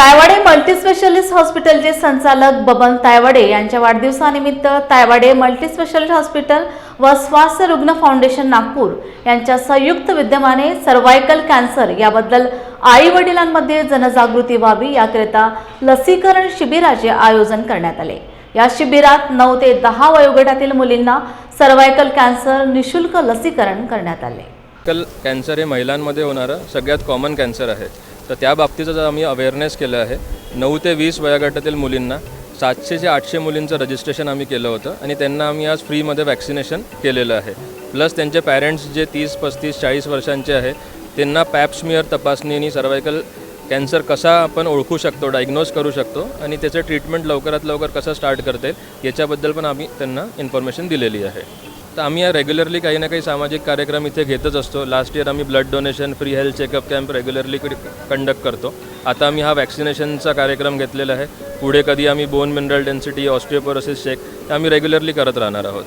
Taywade multispecialist हॉस्पिटलचे संचालक बबन तायवाडे यांच्या वाढदिवसानिमित्त तायवाडे मल्टीस्पेशालिस्ट हॉस्पिटल व स्वास्थ्य रुग्ण फाउंडेशन नागपूर यांच्या संयुक्त विद्यमाने सर्वायकल कॅन्सर याबद्दल आई वडिलांमध्ये जनजागृती व्हावी याकरिता लसीकरण शिबिराचे आयोजन करण्यात आले. या शिबिरात नऊ ते दहा वयोगटातील मुलींना सर्वायकल कॅन्सर निशुल्क लसीकरण करण्यात आले. कल कॅन्सर हे महिलांमध्ये होणारं सगळ्यात कॉमन कॅन्सर आहे. तर त्या बाबतीचं जर आम्ही अवेअरनेस केलं आहे नऊ ते वीस वयोगटातील मुलींना सातशे ते आठशे मुलींचं रजिस्ट्रेशन आम्ही केलं होतं आणि त्यांना आम्ही आज फ्रीमध्ये वॅक्सिनेशन केलेलं आहे. प्लस त्यांचे पॅरेंट्स जे तीस पस्तीस चाळीस वर्षांचे आहे त्यांना पॅप्समिअर तपासणी आणि सर्वायकल कॅन्सर कसा आपण ओळखू शकतो डायग्नोज करू शकतो आणि त्याचं ट्रीटमेंट लवकरात लवकर कसं स्टार्ट करता येईल याच्याबद्दल पण आम्ही त्यांना इन्फॉर्मेशन दिलेली आहे. तर आम्ही या रेग्युलरली काही ना काही सामाजिक कार्यक्रम इथे घेतच असतो. लास्ट इयर आम्ही blood donation free health checkup camp regularly conduct करतो. आता आम्ही हा वॅक्सिनेशनचा कार्यक्रम घेतलेला आहे. पुढे कधी आम्ही bone mineral density osteoporosis check आम्ही रेग्युलरली करत राहणार आहोत.